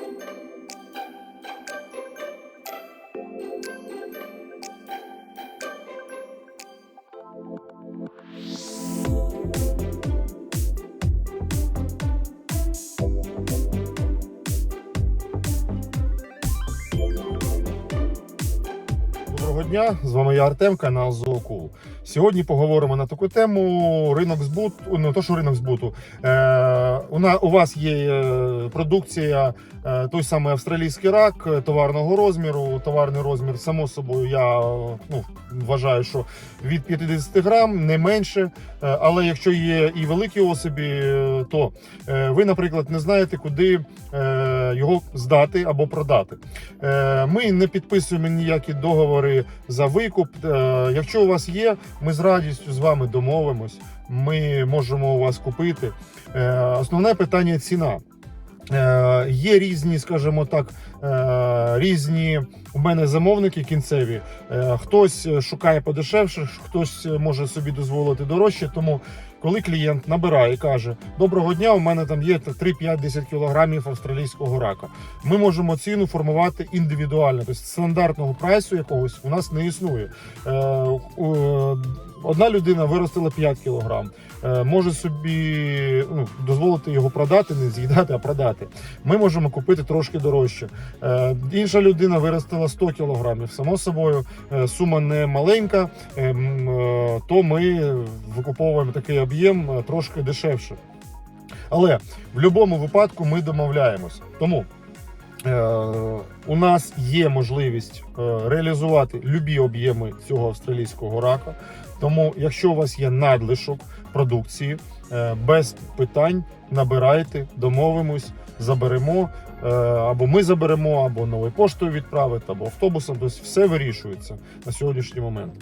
thank you Доброго дня, з вами я Артем, канал Зоокул. Сьогодні поговоримо на таку тему ринок збуту, не то, що ринок збуту. Е, у, вас є е, продукція, е, той самий австралійський рак е, товарного розміру. Товарний розмір, само собою, я ну, вважаю, що від 50 грам, не менше. Але якщо є і великі особі, то ви, наприклад, не знаєте, куди е, його здати або продати. Е, Ми не підписуємо ніякі договори за викуп. Е, Якщо у вас є, ми з радістю з вами домовимось. Ми можемо у вас купити. Е, Основне питання ціна. Е, Є різні, скажімо так, е, різні у мене замовники кінцеві. Е, Хтось шукає подешевше, хтось може собі дозволити дорожче. Тому, коли клієнт набирає і каже: Доброго дня, у мене там є 3-5-10 кілограмів австралійського рака. Ми можемо ціну формувати індивідуально, тобто стандартного прайсу якогось у нас не існує. Одна людина виростила 5 кілограм, е, може собі ну, дозволити його продати, не з'їдати, а продати. Ми можемо купити трошки дорожче. Е, Інша людина виростила 100 кілограмів. Само собою, е, сума не маленька, то ми викуповуємо такий об'єм трошки дешевше. Але в будь-якому випадку ми домовляємось. Тому у нас є можливість е, реалізувати любі об'єми цього австралійського рака. Тому, якщо у вас є надлишок продукції, е, без питань набирайте, домовимось, заберемо. е, Або ми заберемо, або новою поштою відправити, або автобусом. Тобто все вирішується на сьогоднішній момент.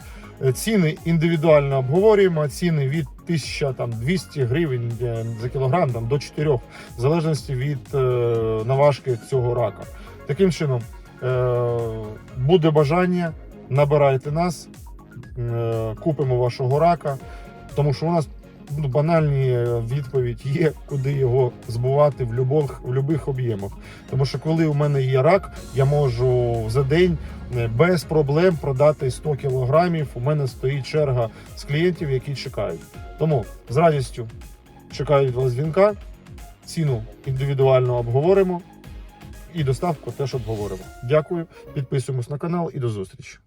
Ціни індивідуально обговорюємо. Ціни від 1200 гривень за кілограм там, до 4, в залежності від наважки цього рака. Таким чином, е, буде бажання, набирайте нас, е, купимо вашого рака, тому що у нас ну, банальні е, відповідь є, куди його збувати в любих, в любих об'ємах. Тому що коли у мене є рак, я можу за день без проблем продати 100 кілограмів. У мене стоїть черга з клієнтів, які чекають. Тому з радістю чекаю від вас дзвінка, ціну індивідуально обговоримо і доставку теж обговоримо. Дякую, підписуємось на канал і до зустрічі.